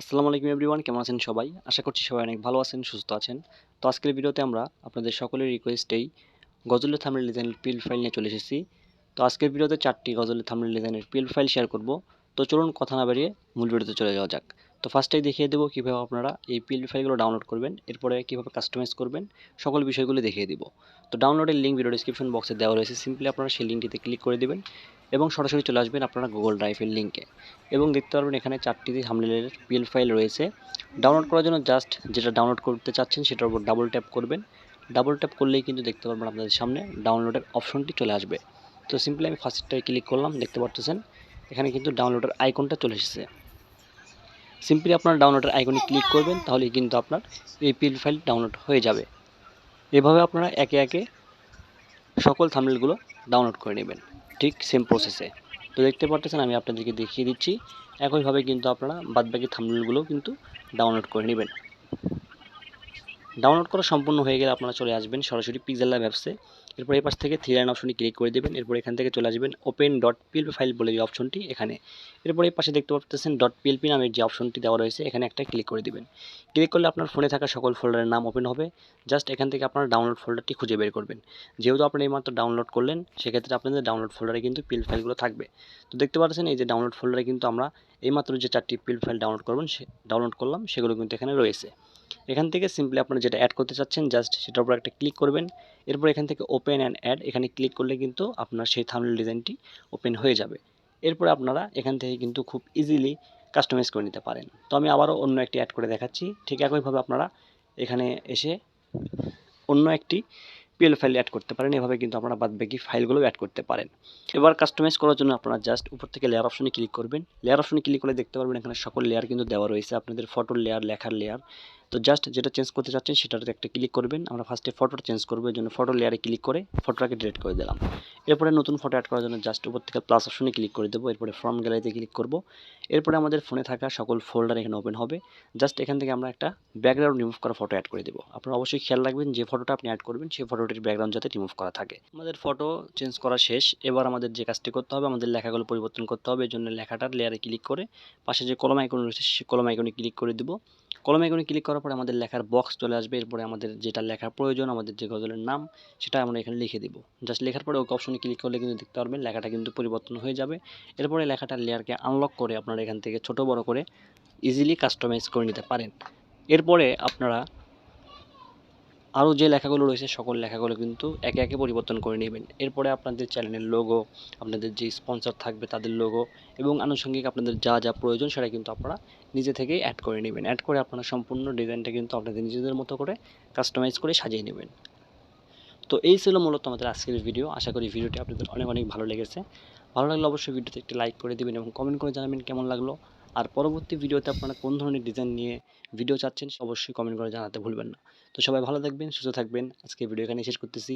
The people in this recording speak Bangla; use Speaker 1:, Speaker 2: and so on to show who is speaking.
Speaker 1: আসসালামু আলাইকুম এভরিওয়ান, কেমন আছেন সবাই? আশা করছি সবাই অনেক ভালো আছেন, সুস্থ আছেন। তো আজকের ভিডিওতে আমরা আপনাদের সকলের রিকোয়েস্টেই গজলের থামনেল ডিজাইনের পিল ফাইল নিয়ে চলে এসেছি। তো আজকের ভিডিওতে চারটি গজলের থামনেল ডিজাইনের পিল ফাইল শেয়ার করব। তো চলুন কথা না বাড়িয়ে মূল ভিডিওতে চলে যাওয়া যাক। তো ফার্স্টেই দেখিয়ে দেবো কীভাবে আপনারা এই পিল ফাইলগুলো ডাউনলোড করবেন, এরপরে কীভাবে কাস্টমাইজ করবেন, সকল বিষয়গুলো দেখিয়ে দিব। তো ডাউনলোডের লিঙ্ক ভিডিও ডিসক্রিপশন বক্সে দেওয়া রয়েছে। সিম্পলি আপনারা সেই লিঙ্কটিতে ক্লিক করে দেবেন। এবং সরাসরি চলে আসবেন আপনারা গুগল ড্রাইভের লিঙ্কে এবং দেখতে পারবেন এখানে চারটি থামনেলের পিএল ফাইল রয়েছে। ডাউনলোড করার জন্য জাস্ট যেটা ডাউনলোড করতে চাচ্ছেন সেটার উপর ডাবল ট্যাপ করবেন। ডাবল ট্যাপ করলেই কিন্তু দেখতে পারবেন আপনাদের সামনে ডাউনলোডের অপশনটি চলে আসবে। তো সিম্পলি আমি ফার্স্টটায় ক্লিক করলাম, দেখতে পাচ্ছেন এখানে কিন্তু ডাউনলোডের আইকনটা চলে এসেছে। সিম্পলি আপনার ডাউনলোডের আইকনে ক্লিক করবেন, তাহলে কিন্তু আপনার এই পিএল ফাইল ডাউনলোড হয়ে যাবে। এভাবে আপনারা একে একে সকল থামনেলগুলো ডাউনলোড করে নেবেন। ঠিক সেম প্রসেসে তো দেখতে পারতেছেন, আমি আপনাদেরকে দেখিয়ে দিচ্ছি। একইভাবে কিন্তু আপনারা বাদবাকি থামনেলগুলো কিন্তু ডাউনলোড করে নেবেন। ডাউনলোড করা সম্পূর্ণ হয়ে গেলে আপনারা চলে আসবেন সরাসরি পিক্সেল ল্যাব অ্যাপসে এরপর এই পাশ থেকে থ্রি লাইন অপশনে ক্লিক করে দেবেন। এরপর এখান থেকে চলে আসবেন ওপেন ডট পিএলপি ফাইল বলে যে অপশনটি এখানে। এরপর এই পাশে দেখতে পাচ্ছেন ডট পিএলপি নামের যে অপশনটি দেওয়া রয়েছে, এখানে একটা ক্লিক করে দেবেন। ক্লিক করলে আপনার ফোনে থাকা সকল ফোল্ডারের নাম ওপেন হবে। জাস্ট এখান থেকে আপনারা ডাউনলোড ফোল্ডারটি খুঁজে বের করবেন। যেহেতু আপনি এইমাত্র ডাউনলোড করলেন, সেক্ষেত্রে আপনাদের ডাউনলোড ফোল্ডারে কিন্তু পিল ফাইলগুলো থাকবে। তো দেখতে পাচ্ছেন এই যে ডাউনলোড ফোল্ডারে কিন্তু আমরা এইমাত্র যে চারটি পিল ফাইল ডাউনলোড করবেন, সে ডাউনলোড করলাম, সেগুলো কিন্তু এখানে রয়েছে। এখান থেকে সিম্পলি আপনারা যেটা অ্যাড করতে চাচ্ছেন জাস্ট সেটার উপর একটা ক্লিক করবেন। এরপর এখান থেকে ওপেন অ্যান্ড অ্যাড এখানে ক্লিক করলে কিন্তু আপনার সেই থামলের ডিজাইনটি ওপেন হয়ে যাবে। এরপর আপনারা এখান থেকে কিন্তু খুব ইজিলি কাস্টমাইজ করে নিতে পারেন। তো আমি আবারও অন্য একটি অ্যাড করে দেখাচ্ছি। ঠিক একইভাবে আপনারা এখানে এসে অন্য একটি পিএল ফাইল অ্যাড করতে পারেন, এভাবে কিন্তু আপনারা বাদবাকি ফাইলগুলো অ্যাড করতে পারেন। এবার কাস্টমাইজ করার জন্য আপনারা জাস্ট উপর থেকে লেয়ার অপশনে ক্লিক করবেন। লেয়ার অপশনে ক্লিক করে দেখতে পারবেন এখানে সকল লেয়ার কিন্তু দেওয়া রয়েছে, আপনাদের ফটোর লেয়ার লেখার লেয়ার তো জাস্ট যেটা চেঞ্জ করতে চাচ্ছেন সেটাতে একটা ক্লিক করবেন। আমরা ফার্স্টে ফটোটা চেঞ্জ করব, এই জন্য ফটো লেয়ারে ক্লিক করে ফটোটাকে ডিলিট করে দিলাম। এরপরে নতুন ফটো অ্যাড করার জন্য জাস্ট উপর থেকে প্লাস অপশনে ক্লিক করে দেবো। এরপরে ফর্ম গ্যালারিতে ক্লিক করব। এরপরে আমাদের ফোনে থাকা সকল ফোল্ডার এখানে ওপেন হবে। জাস্ট এখান থেকে আমরা একটা ব্যাকগ্রাউন্ড রিমুভ করা ফটো অ্যাড করে দেবো। আপনারা অবশ্যই খেয়াল রাখবেন, যে ফটোটা আপনি অ্যাড করবেন, সেই ফটোটির ব্যাকগ্রাউন্ড যাতে রিমুভ করা থাকে। আমাদের ফটো চেঞ্জ করা শেষ। এবার আমাদের যে কাজটি করতে হবে, আমাদের লেখাগুলো পরিবর্তন করতে হবে। এই জন্য লেখাটার লেয়ারে ক্লিক করে পাশে যে কলম আইকন রয়েছে সেই কলম আইকনে ক্লিক করে দেবো। কলম আইকনে ক্লিক করার পরে আমাদের লেখার বক্স চলে আসবে। এরপরে আমাদের যেটা লেখার প্রয়োজন, আমাদের যে গজলের নাম, সেটা আমরা এখানে লিখে দিব। জাস্ট লেখার পরে ওকে অপশনে ক্লিক করলে কিন্তু দেখতে পারবেন লেখাটা কিন্তু পরিবর্তন হয়ে যাবে। এরপরে লেখাটার লেয়ারকে আনলক করে আপনারা এখান থেকে ছোট বড় করে ইজিলি কাস্টমাইজ করে নিতে পারেন। এরপরে আপনারা আরও যে লেখাগুলো রয়েছে, সকল লেখাগুলো কিন্তু একে একে পরিবর্তন করে নেবেন। এরপরে আপনাদের চ্যানেলের লোগো আপনাদের যে স্পন্সর থাকবে তাদের লোগো এবং আনুষঙ্গিক আপনাদের যা যা প্রয়োজন সেটা কিন্তু আপনারা নিজে থেকেই অ্যাড করে নেবেন। অ্যাড করে আপনারা সম্পূর্ণ ডিজাইনটা কিন্তু আপনাদের নিজেদের মতো করে কাস্টমাইজ করে সাজিয়ে নেবেন। তো এই ছিল মূলত আমাদের আজকের ভিডিও আশা করি ভিডিওটি আপনাদের অনেক অনেক ভালো লেগেছে। ভালো লাগলে অবশ্যই ভিডিওতে একটি লাইক করে দেবেন এবং কমেন্ট করে জানাবেন কেমন লাগল। আর পরবর্তী ভিডিওতে আপনারা কোন ধরনের ডিজাইন নিয়ে ভিডিও চাচ্ছেন অবশ্যই কমেন্ট করে জানাতে ভুলবেন না। তো সবাই ভালো থাকবেন, সুস্থ থাকবেন। আজকে ভিডিও এখানে শেষ করতেছি।